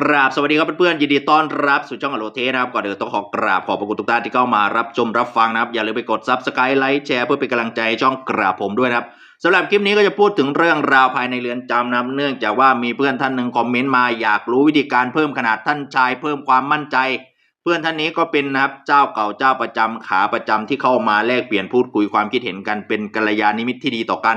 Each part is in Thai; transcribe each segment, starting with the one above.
กราบสวัสดีครับเพื่อนๆยินดีต้อนรับสู่ช่องอโลเทนะครับก่อนอื่นต้องขอกราบขอบพระคุณทุกท่านที่เข้ามารับชมรับฟังนะครับ อย่าลืมไปกดซับสไครต์ไลค์แชร์เพื่อเป็นกำลังใจช่องกราบผมด้วยนะครับสำหรับคลิปนี้ก็จะพูดถึงเรื่องราวภายในเรือนจำนะครับเนื่องจากว่ามีเพื่อนท่านหนึ่งคอมเมนต์มาอยากรู้วิธีการเพิ่มขนาดท่านชาย เพิ่มความมั่นใจ เพื่อนท่านนี้ก็เป็นนะครับเจ้าเก่าเจ้าประจำขาประจำที่เข้ามาแลกเปลี่ยนพูดคุยความคิดเห็นกันเป็นกัลยาณมิตรที่ดีต่อกัน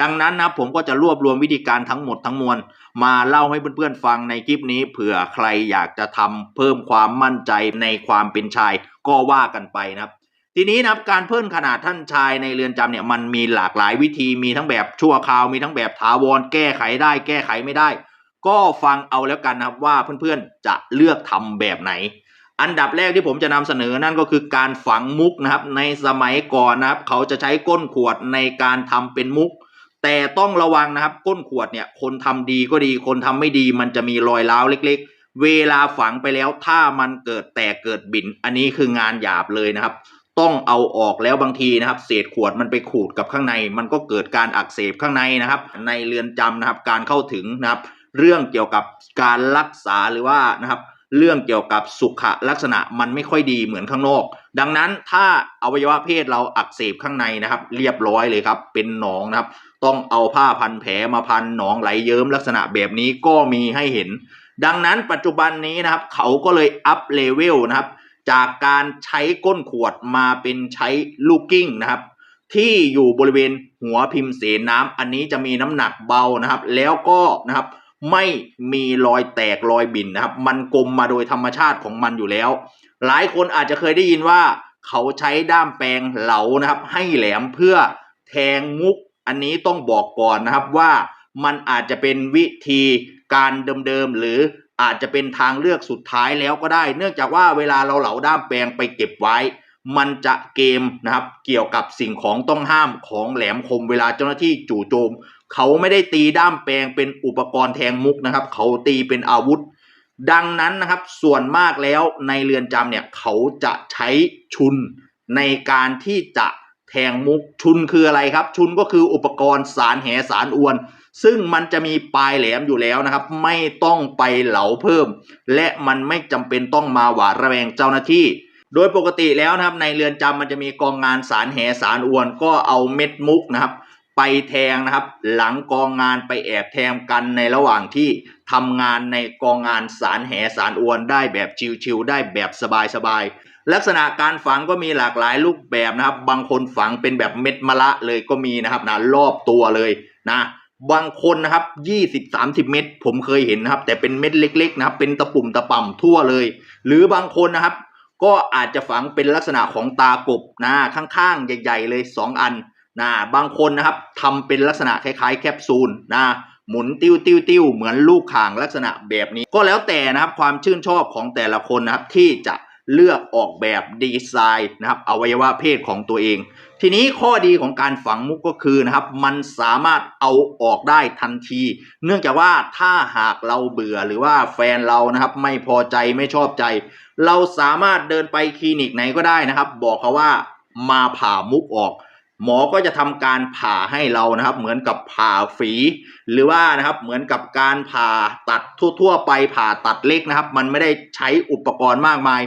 ดังนั้นนะผมก็จะรวบรวมวิธีการทั้งหมดทั้งมวลมาเล่าให้เพื่อนๆฟังในคลิปนี้เผื่อใครอยากจะทำเพิ่มความมั่นใจในความเป็นชายก็ว่ากันไปนะครับ ทีนี้นะครับการเพิ่มขนาดท่านชายในเรือนจำเนี่ยมันมีหลากหลายวิธีมีทั้งแบบชั่วคราวมีทั้งแบบถาวรแก้ไขได้ แก้ไขไม่ได้ ก็ฟังเอาแล้วกันนะครับว่าเพื่อนๆจะเลือกทำแบบไหน อันดับแรกที่ผมจะนำเสนอนั่นก็คือการฝังมุกนะครับ ในสมัยก่อนนะครับ เขาจะใช้ก้นขวดในการทำเป็นมุก แต่ต้องระวังนะครับ ก้นขวดเนี่ย คนทำดีก็ดี คนทำไม่ดี มันจะมีรอยร้าวเล็ก ๆ เวลาฝังไปแล้วถ้ามันเกิดแตกเกิดบิน อันนี้คืองานหยาบเลยนะครับ ต้องเอาออกแล้วบางทีนะครับ เศษขวดมันไปขูดกับข้างใน มันก็เกิดการอักเสบข้างในนะครับ ในเรือนจำนะครับ การเข้าถึงนะครับ เรื่องเกี่ยวกับการรักษาหรือว่านะครับ เรื่องเกี่ยวกับสุขลักษณะมันไม่ค่อยดีเหมือนข้างนอก ดังนั้นถ้าอวัยวะเพศเราอักเสบข้างในนะครับ เรียบร้อยเลยครับ เป็นหนองนะครับ ต้องเอาผ้าพันแผลมาพันหนองไหลเยิ้มลักษณะแบบนี้ก็มีให้เห็น ดังนั้นปัจจุบันนี้นะครับ เขาก็เลยอัพเลเวลนะครับ จากการใช้ก้นขวดมาเป็นใช้ลูกกิ้งนะครับ ที่อยู่บริเวณหัวพิมพ์เสนน้ำอันนี้จะมีน้ำหนักเบานะครับ แล้วก็นะครับ ไม่มีรอยแตกรอยบินนะครับ มันกลมมาโดยธรรมชาติของมันอยู่แล้ว หลายคนอาจจะเคยได้ยินว่า เขาใช้ด้ามแปรงเหลานะครับ ให้แหลมเพื่อแทงมุก อันนี้ต้องบอกก่อนนะครับว่ามันอาจจะเป็นวิธีการเดิมๆหรืออาจจะเป็นทางเลือกสุดท้ายแล้วก็ได้ เนื่องจากว่าเวลาเราเหลาด้ามแปรงไปเก็บไว้ มันจะเกมนะครับเกี่ยวกับสิ่งของต้องห้ามของแหลมคมเวลาเจ้าหน้าที่จู่โจม เขาไม่ได้ตีด้ามแปลงเป็นอุปกรณ์แทงมุกนะครับ เขาตีเป็นอาวุธ ดังนั้นนะครับส่วนมากแล้วในเรือนจำเนี่ยเขาจะใช้ชุนในการที่จะแทงมุกชุนคืออะไรครับ ชุนก็คืออุปกรณ์สารแหสารอวน ซึ่งมันจะมีปลายแหลมอยู่แล้วนะครับ ไม่ต้องไปเหลาเพิ่ม และมันไม่จำเป็นต้องมาหวาดระแวงเจ้าหน้าที่ โดยปกติแล้วนะครับในเรือนจำมันจะมีกองงานสารแหสารอวนก็เอาเม็ดมุกนะครับ ไปแทงนะครับ หลังกองงานไปแอบแทงกันในระหว่างที่ทำงานในกองงานสารแหสารอวนได้แบบชิวๆได้แบบสบายๆลักษณะการฝังก็มีหลากหลายรูปแบบนะครับ บางคนฝังเป็นแบบเม็ดมะละเลยก็มีนะครับนะรอบตัวเลยนะบางคนนะครับ 20-30 เม็ดผมเคยเห็นนะครับ แต่เป็นเม็ดเล็กๆนะครับ เป็นตะปุ่มตะป่ำทั่วเลย หรือบางคนนะครับ ก็อาจจะฝังเป็นลักษณะของตากบนะข้างๆ ใหญ่ ๆ เลย 2 อันนะบางคนนะครับทำเป็นลักษณะคล้ายๆ แคปซูลนะหมุนติ้วติ้วติ้วเหมือนลูกข่างลักษณะแบบนี้ ก็แล้วแต่นะครับความชื่นชอบของแต่ละคนนะครับที่จะ เลือกออกแบบดีไซน์นะครับอวัยวะเพศของตัวเอง ทีนี้ข้อดีของการฝังมุกก็คือนะครับ มันสามารถเอาออกได้ทันที เนื่องจากว่าถ้าหากเราเบื่อหรือว่าแฟนเรานะครับ ไม่พอใจไม่ชอบใจ เราสามารถเดินไปคลินิกไหนก็ได้นะครับ บอกเขาว่ามาผ่ามุกออกหมอก็จะทำการผ่าให้เรานะครับ เหมือนกับผ่าฝี หรือว่านะครับเหมือนกับการผ่าตัดทั่ว ๆ ไปผ่าตัดเล็กนะครับ มันไม่ได้ใช้อุปกรณ์มากมาย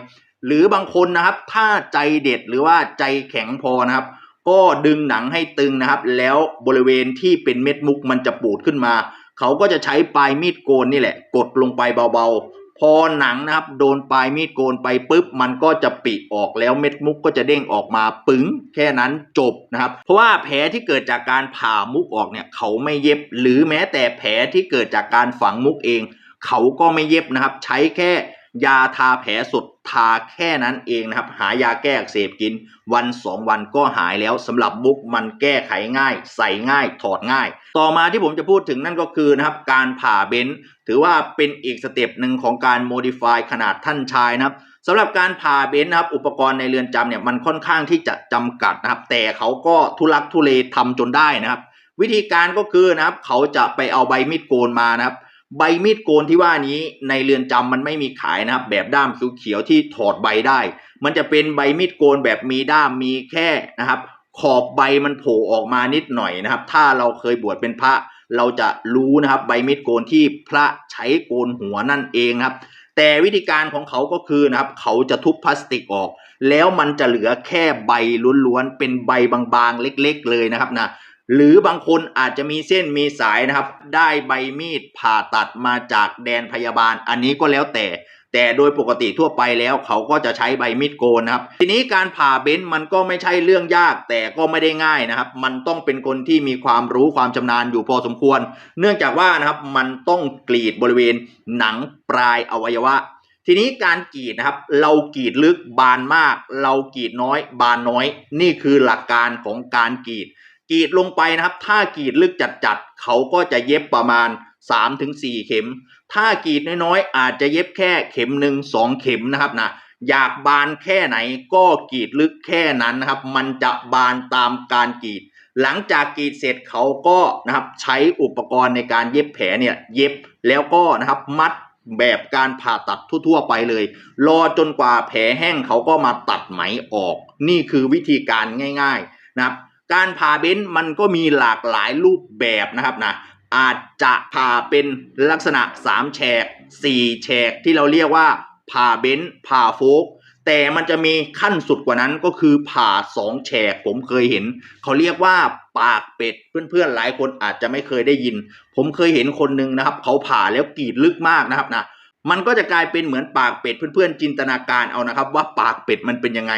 หรือบางคนนะครับถ้าใจเด็ดหรือว่าใจแข็งพอนะครับ ก็ดึงหนังให้ตึงนะครับ แล้วบริเวณที่เป็นเม็ดมุกมันจะปูดขึ้นมา เขาก็จะใช้ปลายมีดโกนนี่แหละ กดลงไปเบาๆ พอหนังนะครับ โดนปลายมีดโกนไปปุ๊บ มันก็จะปิออกแล้วเม็ดมุกก็จะเด้งออกมาปึ้งแค่นั้นจบนะครับ เพราะว่าแผลที่เกิดจากการผ่ามุกออกเนี่ย เขาไม่เย็บ หรือแม้แต่แผลที่เกิดจากการฝังมุกเอง เขาก็ไม่เย็บนะครับ ใช้แค่ ยาทาแผลสดทาแค่นั้นเองนะครับ หายาแก้อักเสบกินวันสองวันก็หายแล้วสำหรับมุกมันแก้ไขง่าย ใส่ง่าย ถอดง่าย ต่อมาที่ผมจะพูดถึงนั่นก็คือนะครับ การผ่าเบนซ์ถือว่าเป็นอีกสเต็ปหนึ่งของการโมดิฟายขนาดท่านชายนะครับสำหรับการผ่าเบนซ์นะครับ อุปกรณ์ในเรือนจำเนี่ยมันค่อนข้างที่จะจำกัดนะครับ แต่เขาก็ทุลักทุเลทำจนได้นะครับ วิธีการก็คือนะครับ เขาจะไปเอาใบมีดโกนมานะครับ ใบมีดโกนที่ว่านี้ในเรือนจำมันไม่มีขายนะครับ แบบด้ามเขียวๆที่ถอดใบได้ มันจะเป็นใบมีดโกนแบบมีด้ามมีแค่นะครับ ขอบใบมันโผล่ออกมานิดหน่อยนะครับ ถ้าเราเคยบวชเป็นพระเราจะรู้นะครับใบมีดโกนที่พระใช้โกนหัวนั่นเองครับ แต่วิธีการของเขาก็คือนะครับ เขาจะทุบพลาสติกออก แล้วมันจะเหลือแค่ใบล้วนๆเป็นใบบางๆเล็ก ๆ เลยนะครับนะ หรือบางคนอาจจะมีเส้นมีสายนะครับ ได้ใบมีดผ่าตัดมาจากแดนพยาบาล อันนี้ก็แล้วแต่ แต่โดยปกติทั่วไปแล้วเขาก็จะใช้ใบมีดโกนนะครับ ทีนี้การผ่าเบ้นมันก็ไม่ใช่เรื่องยากแต่ก็ไม่ได้ง่ายนะครับ มันต้องเป็นคนที่มีความรู้ความชำนาญอยู่พอสมควร เนื่องจากว่านะครับมันต้องกรีดบริเวณหนังปลายอวัยวะทีนี้การกรีดนะครับ เรากรีดลึกบานมาก เรากรีดน้อย บานน้อย นี่คือหลักการของการกรีด กรีดลงไปนะครับ ถ้ากรีดลึกจัดๆเขาก็จะเย็บประมาณ 3-4 เข็ม ถ้ากรีดน้อยๆอาจจะเย็บแค่เข็มหนึ่งสองเข็มนะครับนะอยากบานแค่ไหนก็กรีดลึกแค่นั้นนะครับ มันจะบานตามการกรีด หลังจากกรีดเสร็จเขาก็นะครับใช้อุปกรณ์ในการเย็บแผลเนี่ยเย็บแล้วก็นะครับมัดแบบการผ่าตัดทั่ว ๆ ไปเลย รอจนกว่าแผลแห้งเขาก็มาตัดไหมออก นี่คือวิธีการง่าย ๆ นะครับ การผ่าเบ้นมันก็มีหลากหลายรูปแบบนะครับนะอาจจะผ่าเป็นลักษณะ 3 แฉก 4 แฉกที่เราเรียกว่าผ่าเบ้นผ่าโฟก แต่มันจะมีขั้นสุดกว่านั้นก็คือผ่า 2 แฉก ผมเคยเห็น เขาเรียกว่าปากเป็ดเพื่อนๆหลายคนอาจจะไม่เคยได้ยิน ผมเคยเห็นคนหนึ่งนะครับ เขาผ่าแล้วกรีดลึกมากนะครับนะมันก็จะกลายเป็นเหมือนปากเป็ดเพื่อนๆจินตนาการเอานะครับ ว่าปากเป็ดมันเป็นยังไง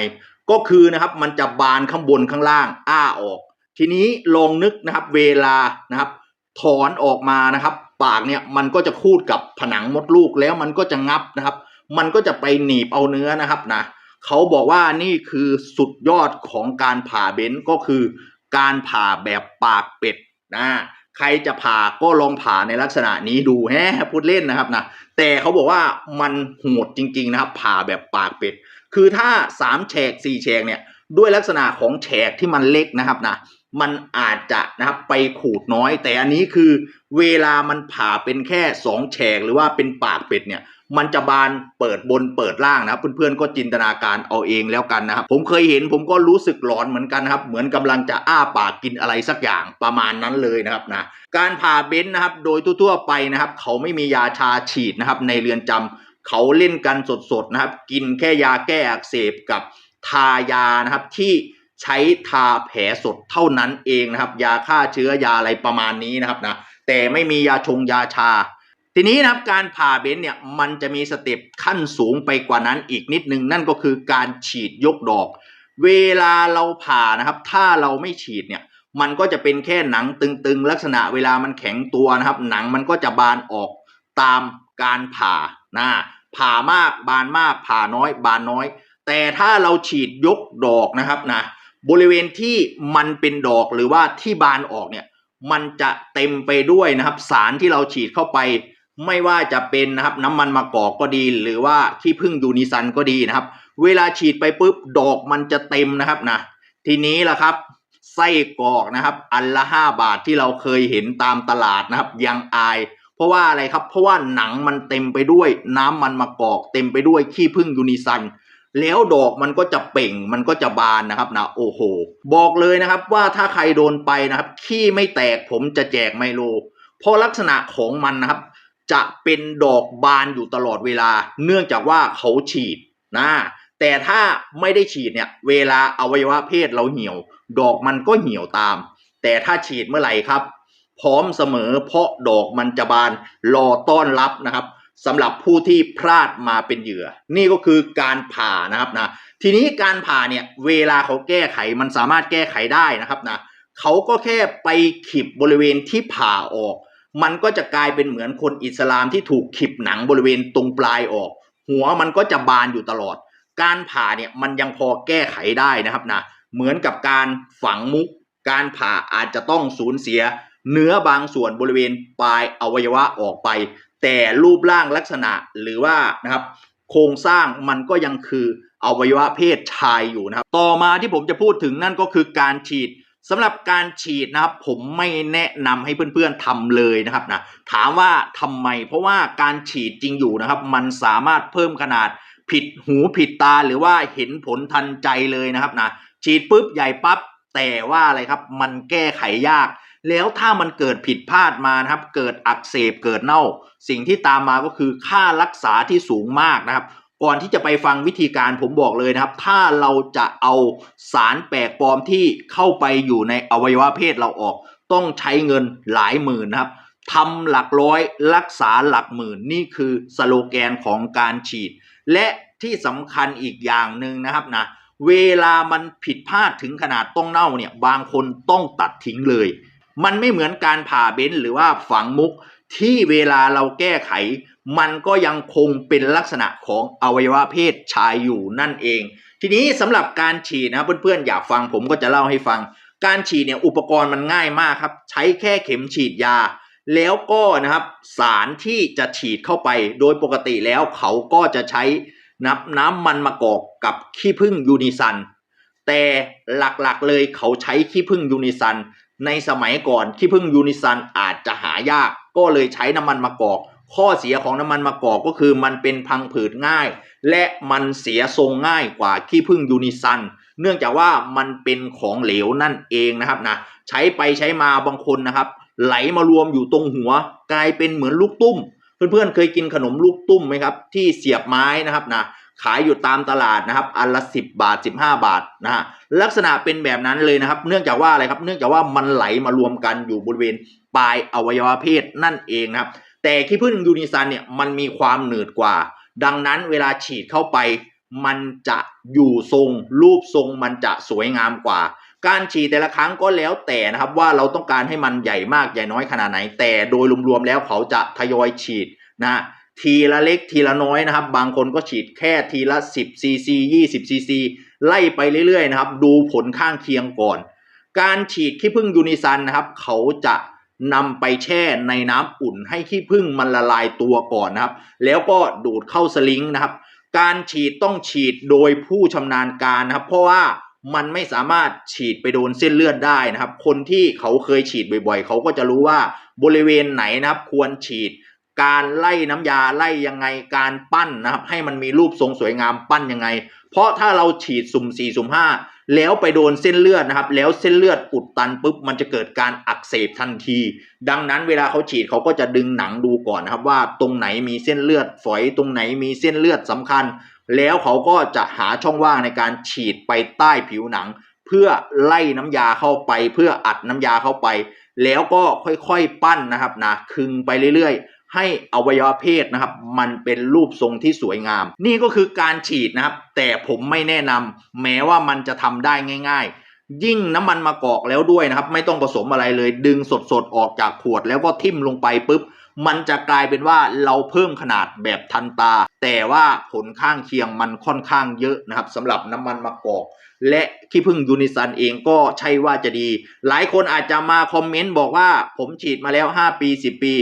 ก็คือนะครับมันจะบานข้างบนข้างล่าง อ้าออก ทีนี้ลองนึกนะครับ เวลานะครับ ถอนออกมานะครับ ปากเนี่ยมันก็จะคูดกับผนังมดลูกแล้วมันก็จะงับนะครับ มันก็จะไปหนีบเอาเนื้อนะครับนะเขาบอกว่านี่คือสุดยอดของการผ่าเบนก็คือ การผ่าแบบปากเป็ดนะใครจะผ่าก็ลองผ่าในลักษณะนี้ดูแฮะพูดเล่นนะครับนะแต่เขาบอกว่ามันโหดจริง ๆ นะครับ ผ่าแบบปากเป็ด คือถ้าสามแฉกสี่แฉกเนี่ยด้วยลักษณะของแฉกที่มันเล็กนะครับนะมันอาจจะนะครับไปขูดน้อย แต่อันนี้คือเวลามันผ่าเป็นแค่สองแฉกหรือว่าเป็นปากเป็ดเนี่ยมันจะบานเปิดบนเปิดล่างนะครับเพื่อนๆก็จินตนาการเอาเองแล้วกันนะครับผมเคยเห็นผมก็รู้สึกหลอนเหมือนกันนะครับ เหมือนกำลังจะอ้าปากกินอะไรสักอย่างประมาณนั้นเลยนะครับนะการผ่าเบ้นนะครับโดยทั่วๆไปนะครับ เขาไม่มียาชาฉีดนะครับในเรือนจำ เขาเล่นกันสดๆนะครับ กินแค่ยาแก้อักเสบกับทายานะครับที่ใช้ทาแผลสดเท่านั้นเองนะครับ ยาฆ่าเชื้อยาอะไรประมาณนี้นะครับนะแต่ไม่มียาชงยาชา ทีนี้นะครับการผ่าเบนเนี่ยมันจะมีสเต็ปขั้นสูงไปกว่านั้นอีกนิดนึง นั่นก็คือการฉีดยกดอก เวลาเราผ่านะครับ ถ้าเราไม่ฉีดเนี่ยมันก็จะเป็นแค่หนังตึงๆ ลักษณะเวลามันแข็งตัวนะครับ หนังมันก็จะบานออก ตามการผ่านะผ่ามากบานมากผ่าน้อยบานน้อย แต่ถ้าเราฉีดยกดอกนะครับนะบริเวณที่มันเป็นดอกหรือว่าที่บานออกเนี่ยมันจะเต็มไปด้วยนะครับ สารที่เราฉีดเข้าไป ไม่ว่าจะเป็นนะครับน้ำมันมะกอกก็ดี หรือว่าขี้ผึ้งยูนิซันก็ดีนะครับ เวลาฉีดไปปุ๊บดอกมันจะเต็มนะครับนะทีนี้ล่ะครับไส้กรอกนะครับ อันละห้าบาทที่เราเคยเห็นตามตลาดนะครับ ยังอาย เพราะว่าอะไรครับ เพราะว่าหนังมันเต็มไปด้วยน้ำมันมะกอก เต็มไปด้วยขี้ผึ้งยูนิซัน แล้วดอกมันก็จะเป่ง มันก็จะบานนะครับนะโอ้โห บอกเลยนะครับว่าถ้าใครโดนไปนะครับ ขี้ไม่แตกผมจะแจกไมโล เพราะลักษณะของมันนะครับ จะเป็นดอกบานอยู่ตลอดเวลา เนื่องจากว่าเขาฉีดนะแต่ถ้าไม่ได้ฉีดเนี่ย เวลาอวัยวะเพศเราเหี่ยว ดอกมันก็เหี่ยวตาม แต่ถ้าฉีดเมื่อไหร่ครับ พร้อมเสมอ เพราะดอกมันจะบานรอต้อนรับนะครับสำหรับผู้ที่พลาดมาเป็นเหยื่อ นี่ก็คือการผ่านะครับนะทีนี้การผ่าเนี่ยเวลาเขาแก้ไขมันสามารถแก้ไขได้นะครับนะเขาก็แค่ไปขีบบริเวณที่ผ่าออก มันก็จะกลายเป็นเหมือนคนอิสลามที่ถูกขีบหนังบริเวณตรงปลายออก หัวมันก็จะบานอยู่ตลอด การผ่าเนี่ยมันยังพอแก้ไขได้นะครับนะเหมือนกับการฝังมุก การผ่าอาจจะต้องสูญเสีย เนื้อบางส่วนบริเวณปลายอวัยวะออกไป แต่รูปร่างลักษณะหรือว่านะครับโครงสร้างมันก็ยังคืออวัยวะเพศชายอยู่นะครับ ต่อมาที่ผมจะพูดถึงนั่นก็คือการฉีดสำหรับการฉีดนะครับผมไม่แนะนำให้เพื่อนๆทำเลยนะครับนะถามว่าทำไม เพราะว่าการฉีดจริงอยู่นะครับ มันสามารถเพิ่มขนาดผิดหูผิดตาหรือว่าเห็นผลทันใจเลยนะครับนะฉีดปุ๊บใหญ่ปั๊บแต่ว่าอะไรครับ มันแก้ไขยาก แล้วถ้ามันเกิดผิดพลาดมานะครับ เกิดอักเสบเกิดเน่า สิ่งที่ตามมาก็คือค่ารักษาที่สูงมากนะครับ ก่อนที่จะไปฟังวิธีการผมบอกเลยนะครับ ถ้าเราจะเอาสารแปลกปลอมที่เข้าไปอยู่ในอวัยวะเพศเราออก ต้องใช้เงินหลายหมื่นนะครับทำหลักร้อยรักษาหลักหมื่นนี่คือสโลแกนของการฉีด และที่สำคัญอีกอย่างหนึ่งนะครับนะเวลามันผิดพลาดถึงขนาดต้องเน่าเนี่ยบางคนต้องตัดทิ้งเลย มันไม่เหมือนการผ่าเบนหรือว่าฝังมุกที่เวลาเราแก้ไข มันก็ยังคงเป็นลักษณะของอวัยวะเพศชายอยู่นั่นเอง ทีนี้สำหรับการฉีดนะเพื่อนๆอยากฟังผมก็จะเล่าให้ฟัง การฉีดเนี่ยอุปกรณ์มันง่ายมากครับ ใช้แค่เข็มฉีดยา แล้วก็นะครับสารที่จะฉีดเข้าไป โดยปกติแล้วเขาก็จะใช้น้ำน้ำมันมะกอกกับขี้ผึ้งยูนิซันแต่หลักๆเลยเขาใช้ขี้ผึ้งยูนิซัน ในสมัยก่อนขี้ผึ้งยูนิซันอาจจะหายาก ก็เลยใช้น้ำมันมะกอก ข้อเสียของน้ำมันมะกอกก็คือมันเป็นพังผืดง่าย และมันเสียทรงง่ายกว่าขี้ผึ้งยูนิซันเนื่องจากว่ามันเป็นของเหลวนั่นเองนะครับนะใช้ไปใช้มาบางคนนะครับ ไหลมารวมอยู่ตรงหัว กลายเป็นเหมือนลูกตุ้ม เพื่อนๆเคยกินขนมลูกตุ้มไหมครับ ที่เสียบไม้นะครับนะ ขายอยู่ตามตลาดนะครับ อันละสิบบาทสิบห้าบาทนะฮะลักษณะเป็นแบบนั้นเลยนะครับ เนื่องจากว่าอะไรครับ เนื่องจากว่ามันไหลมารวมกันอยู่บริเวณปลายอวัยวะเพศนั่นเองนะครับ แต่ขี้ผึ้งยูนิซันเนี่ยมันมีความหนืดกว่า ดังนั้นเวลาฉีดเข้าไป มันจะอยู่ทรง รูปทรงมันจะสวยงามกว่า การฉีดแต่ละครั้งก็แล้วแต่นะครับ ว่าเราต้องการให้มันใหญ่มากใหญ่น้อยขนาดไหน แต่โดยรวมๆแล้วเขาจะทยอยฉีดนะ ทีละเล็กทีละน้อยนะครับ บางคนก็ฉีดแค่ทีละ 10ซีซี20ซีซีไล่ไปเรื่อยๆนะครับ ดูผลข้างเคียงก่อน การฉีดขี้ผึ้งยูนิซันนะครับ เขาจะนำไปแช่ในน้ำอุ่นให้ขี้ผึ้งมันละลายตัวก่อนนะครับ แล้วก็ดูดเข้าสลิงนะครับ การฉีดต้องฉีดโดยผู้ชำนาญการนะครับ เพราะว่ามันไม่สามารถฉีดไปโดนเส้นเลือดได้นะครับ คนที่เขาเคยฉีดบ่อยๆ เขาก็จะรู้ว่าบริเวณไหนนะครับ ควรฉีด การไล่น้ำยาไล่ยังไงการปั้นนะครับ ให้มันมีรูปทรงสวยงามปั้นยังไง เพราะถ้าเราฉีดสุ่ม4สุ่ม5แล้วไปโดนเส้นเลือดนะครับ แล้วเส้นเลือดอุดตันปุ๊บมันจะเกิดการอักเสบทันที ดังนั้นเวลาเขาฉีดเขาก็จะดึงหนังดูก่อนนะครับว่าตรงไหนมีเส้นเลือดฝอยตรงไหนมีเส้นเลือดสำคัญ แล้วเขาก็จะหาช่องว่างในการฉีดไปใต้ผิวหนัง เพื่อไล่น้ำยาเข้าไป เพื่ออัดน้ำยาเข้าไป แล้วก็ค่อยๆปั้นนะครับนะคึงไปเรื่อยๆ ให้อวัยวะเพศนะครับ มันเป็นรูปทรงที่สวยงาม นี่ก็คือการฉีดนะครับ แต่ผมไม่แนะนำแม้ว่ามันจะทำได้ง่าย ๆ ยิ่งน้ำมันมะกอกแล้วด้วยนะครับ ไม่ต้องผสมอะไรเลย ดึงสดๆออกจากขวดแล้วก็ทิ่มลงไปปุ๊บมันจะกลายเป็นว่าเราเพิ่มขนาดแบบทันตา แต่ว่าผลข้างเคียงมันค่อนข้างเยอะนะครับสำหรับน้ำมันมะกอก และขี้ผึ้งยูนิซันเองก็ใช่ว่าจะดี หลายคนอาจจะมาคอมเมนต์บอกว่าผมฉีดมาแล้ว 5 ปี 10 ปี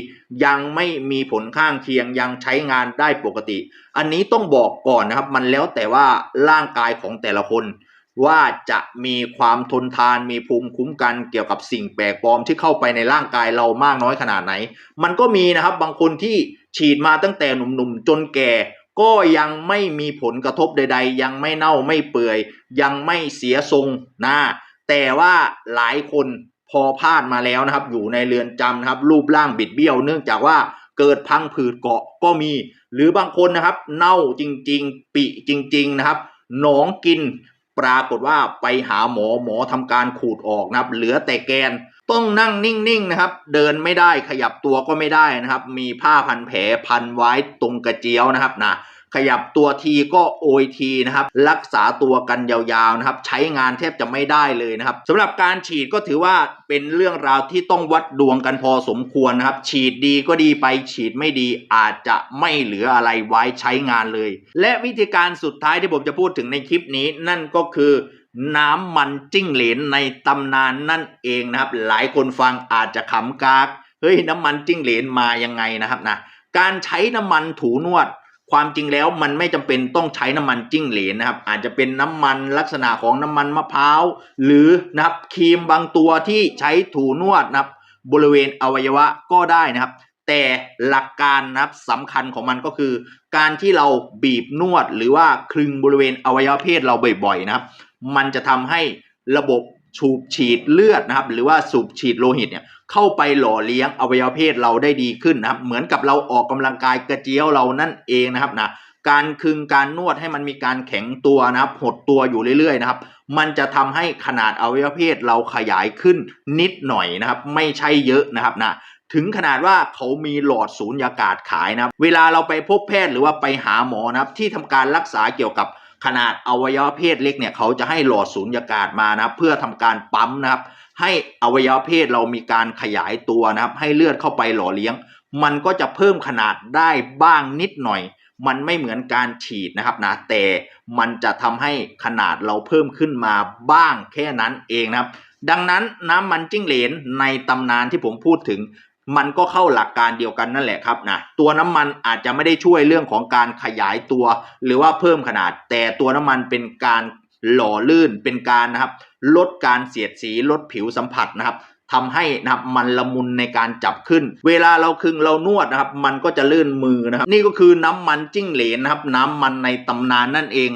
ยังไม่มีผลข้างเคียงยังใช้งานได้ปกติ อันนี้ต้องบอกก่อนนะครับ มันแล้วแต่ว่าร่างกายของแต่ละคน ว่าจะมีความทนทานมีภูมิคุ้มกันเกี่ยวกับสิ่งแปลกปลอมที่เข้าไปในร่างกายเรามากน้อยขนาดไหน มันก็มีนะครับบางคนที่ ฉีดมาตั้งแต่หนุ่มๆ จนแก่ ก็ยังไม่มีผลกระทบใด ๆ ยังไม่เน่าไม่เปื่อย ยังไม่เสียทรงนะแต่ว่าหลายคนพอพลาดมาแล้วนะครับ อยู่ในเรือนจำนะครับ รูปร่างบิดเบี้ยว เนื่องจากว่าเกิดพังผืดเกาะก็มี หรือบางคนนะครับ เน่าจริง ๆ ปิจริง ๆ นะครับหนองกิน ปรากฏว่าไปหาหมอหมอทำการขูดออกนะครับ เหลือแต่แกนต้องนั่งนิ่งๆนะครับ เดินไม่ได้ขยับตัวก็ไม่ได้นะครับ มีผ้าพันแผลพันไว้ตรงกระเจียวนะครับนะ ขยับตัวทีก็โอยทีนะครับ รักษาตัวกันยาวๆนะครับ ใช้งานแทบจะไม่ได้เลยนะครับสำหรับการฉีดก็ถือว่าเป็นเรื่องราวที่ต้องวัดดวงกันพอสมควรนะครับ ฉีดดีก็ดีไปฉีดไม่ดีอาจจะไม่เหลืออะไรไว้ใช้งานเลย และวิธีการสุดท้ายที่ผมจะพูดถึงในคลิปนี้นั่นก็คือน้ำมันจิ้งเหลนในตำนานนั่นเองนะครับ หลายคนฟังอาจจะขำกากเฮ้ยน้ำมันจิ้งเหลนมายังไงนะครับนะการใช้น้ำมันถูนวด ความจริงแล้วมันไม่จำเป็นต้องใช้น้ำมันจิ้งเหลนนะครับ อาจจะเป็นน้ำมันลักษณะของน้ำมันมะพร้าว หรือนะครับครีมบางตัวที่ใช้ถูนวดนะครับบริเวณอวัยวะก็ได้นะครับ แต่หลักการนะครับสำคัญของมันก็คือ การที่เราบีบนวดหรือว่าคลึงบริเวณอวัยวะเพศเราบ่อยๆนะครับ มันจะทำให้ระบบ สูบฉีดเลือดนะครับ หรือว่าสูบฉีดโลหิตเนี่ยเข้าไปหล่อเลี้ยงอวัยวะเพศเราได้ดีขึ้นนะครับ เหมือนกับเราออกกำลังกายกระเจียวเรานั่นเองนะครับนะการคึงการนวดให้มันมีการแข็งตัวนะครับหดตัวอยู่เรื่อยๆนะครับ มันจะทำให้ขนาดอวัยวะเพศเราขยายขึ้นนิดหน่อยนะครับ ไม่ใช่เยอะนะครับนะถึงขนาดว่าเขามีหลอดสูญญากาศขายนะครับ เวลาเราไปพบแพทย์หรือว่าไปหาหมอนะครับ ที่ทำการรักษาเกี่ยวกับ ขนาดอวัยวะเพศเล็กเนี่ยเขาจะให้หลอดสูญญากาศมานะครับเพื่อทำการปั๊มนะครับ ให้อวัยวะเพศเรามีการขยายตัวนะครับ ให้เลือดเข้าไปหล่อเลี้ยง มันก็จะเพิ่มขนาดได้บ้างนิดหน่อย มันไม่เหมือนการฉีดนะครับนะแต่มันจะทำให้ขนาดเราเพิ่มขึ้นมาบ้างแค่นั้นเองนะครับ ดังนั้นน้ำมันจิ้งเหลนในตำนานที่ผมพูดถึง มันก็เข้าหลักการเดียวกันนั่นแหละครับนะตัวน้ำมันอาจจะไม่ได้ช่วยเรื่องของการขยายตัว หรือว่าเพิ่มขนาด แต่ตัวน้ำมันเป็นการหล่อลื่นเป็นการนะครับลดการเสียดสีลดผิวสัมผัสนะครับทำให้นะครับมันละมุนในการจับขึ้น เวลาเราคึงเรานวดนะครับ มันก็จะลื่นมือนะครับ นี่ก็คือน้ำมันจิ้งเหลนนะครับ น้ำมันในตำนานนั่นเอง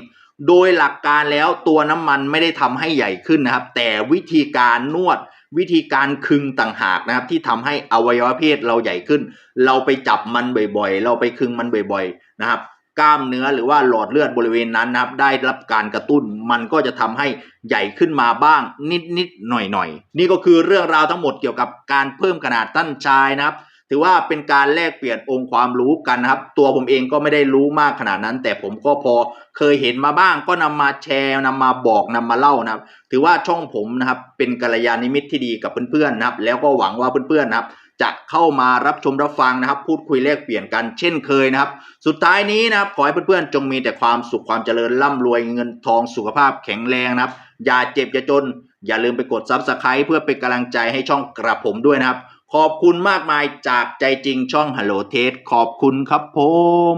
โดยหลักการแล้วตัวน้ำมันไม่ได้ทำให้ใหญ่ขึ้นนะครับ แต่วิธีการนวด วิธีการคึงต่างหากนะครับ ที่ทำให้อวัยวะเพศเราใหญ่ขึ้น เราไปจับมันบ่อยๆ เราไปคึงมันบ่อยๆนะครับ กล้ามเนื้อหรือว่าหลอดเลือดบริเวณนั้นนะครับ ได้รับการกระตุ้นมันก็จะทำให้ใหญ่ขึ้นมาบ้างนิดๆหน่อยๆนี่ก็คือเรื่องราวทั้งหมดเกี่ยวกับการเพิ่มขนาดตั้นชายนะครับ ถือว่าเป็นการแลกเปลี่ยนองค์ความรู้กันนะครับ ตัวผมเองก็ไม่ได้รู้มากขนาดนั้น แต่ผมก็พอเคยเห็นมาบ้าง ก็นำมาแชร์นำมาบอกนำมาเล่านะครับ ถือว่าช่องผมนะครับ เป็นกัลยาณมิตรที่ดีกับเพื่อนๆนะครับ แล้วก็หวังว่าเพื่อนๆนะครับจะเข้ามารับชมรับฟังนะครับ พูดคุยแลกเปลี่ยนกันเช่นเคยนะครับ สุดท้ายนี้นะครับ ขอให้เพื่อนๆจงมีแต่ความสุขความเจริญร่ำรวยเงินทองสุขภาพแข็งแรงนะครับ อย่าเจ็บอย่าจน อย่าลืมไปกดซับสไคร b ์เพื่อเป็นกำลังใจให้ช่องกระผมด้วยนะครับ ขอบคุณมากมายจากใจจริงช่อง Hello t a s t ขอบคุณครับผม